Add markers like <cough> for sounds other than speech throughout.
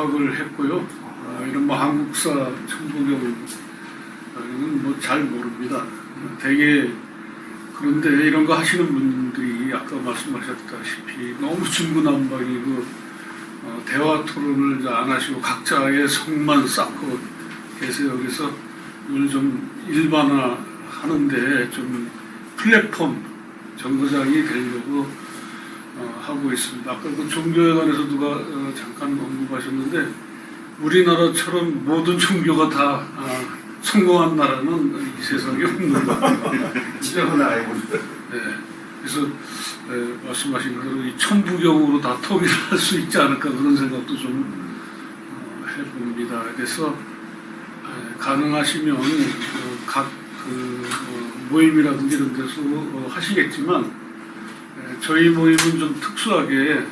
입학을 했고요. 아, 이런 뭐 한국사 천부경은 뭐 잘 모릅니다. 되게 그런데 이런 거 하시는 분들이 아까 말씀하셨다시피 너무 중구난방이고 어, 대화 토론을 안 하시고 각자의 성만 쌓고 계세요. 그래서 이걸 좀 일반화 하는데 좀 플랫폼 정거장이 되려고 어, 하고 있습니다. 아까 그 종교에 관해서 누가 어, 잠깐 언급하셨는데 우리나라처럼 모든 종교가 다 아, 성공한 나라는 이 세상에 없는 것 같아요. <laughs> 지금은 알고. 네. 그래서 에, 말씀하신 대로 이 천부경으로 다 통일할 수 있지 않을까 그런 생각도 좀 어, 해봅니다. 그래서 에, 가능하시면 어, 각그 어, 모임이라든지 이런 데서 어, 하시겠지만 에, 저희 모임은 좀 특수하게 에,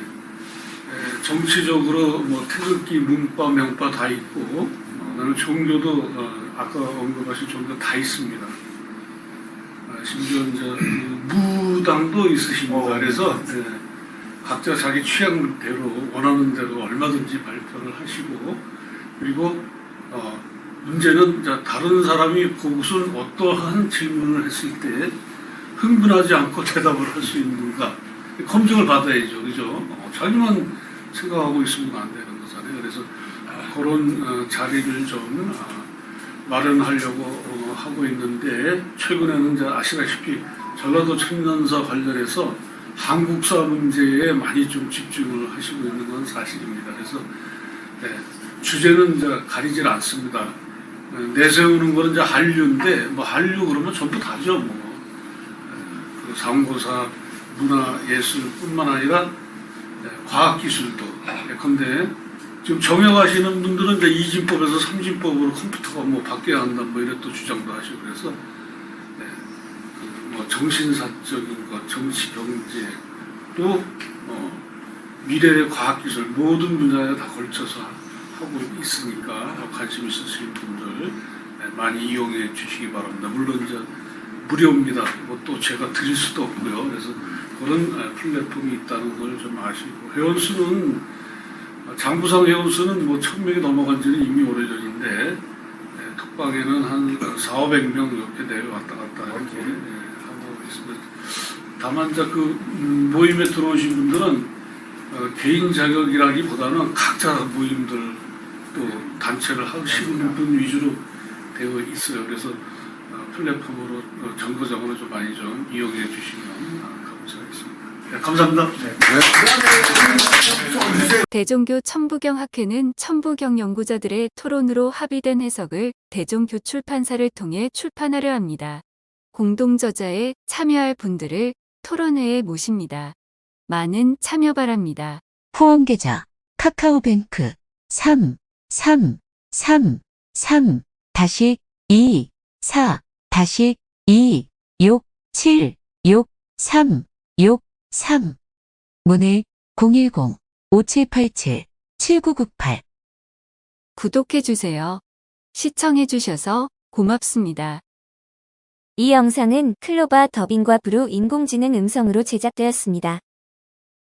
정치적으로 뭐 태극기, 문바, 명바 다 있고 어, 나는 종교도 어, 아까 언급하신 종교 다 있습니다. 아, 심지어 이제 그 무당도 있으십니다. 어, 그래서 예, 각자 자기 취향대로 원하는 대로 얼마든지 발표를 하시고 그리고 어, 문제는 다른 사람이 그것은 어떠한 질문을 했을 때 흥분하지 않고 대답을 할 수 있는가 검증을 받아야죠, 그죠? 어, 자기만 생각하고 있으면 안 되는 거잖아요. 그래서 아, 그런 어, 자리를 좀 아, 마련하려고 어, 하고 있는데 최근에는 이제 아시다시피 전라도 청년사 관련해서 한국사 문제에 많이 좀 집중을 하시고 있는 건 사실입니다. 그래서 네, 주제는 이제 가리질 않습니다. 네, 내세우는 거는 이제 한류인데 뭐 한류 그러면 전부 다죠. 뭐 네, 그 상고사 문화 예술뿐만 아니라 네, 과학기술도 예컨대 지금 정형하시는 분들은 이제 이진법에서 삼진법으로 컴퓨터가 뭐 바뀌어야 한다 뭐 이런 또 주장도 하시고 그래서 네, 그뭐 정신사적인 것, 정치 경제 또 어, 미래의 과학기술 모든 분야에 다 걸쳐서 하고 있으니까 관심 있으신 분들 네, 많이 이용해 주시기 바랍니다. 물론 이제 무료입니다. 뭐또 제가 드릴 수도 없고요. 그래서 그런 어, 플랫폼이 있다는 걸 좀 아시고 회원 수는 장부상 회원 수는 뭐 천 명이 넘어간 지는 이미 오래전인데 네, 톡방에는 한 4, 500명 이렇게 내려왔다 갔다 이렇게 네, 하고 있습니다. 다만 그 음, 모임에 들어오신 분들은 어, 개인 자격이라기보다는 각자 모임들 또 단체를 하시는 분 위주로 되어 있어요. 그래서 어, 플랫폼으로 어, 정거장으로 좀 많이 좀 이용해 주시면 아, 감사하겠습니다. 네, 감사합니다. 대종교 천부경 학회는 천부경 연구자들의 토론으로 합의된 해석을 대종교 출판사를 통해 출판하려 합니다. 공동 저자에 참여할 분들을 토론회에 모십니다. 많은 참여 바랍니다. 후원 계좌 카카오뱅크 3 3 3 3 다시 2 4 다시 2 6 7 6 3 6 3 문의 010 5787 7998 구독해주세요. 시청해주셔서 고맙습니다. 이 영상은 클로바 더빙과 브루 인공지능 음성으로 제작되었습니다.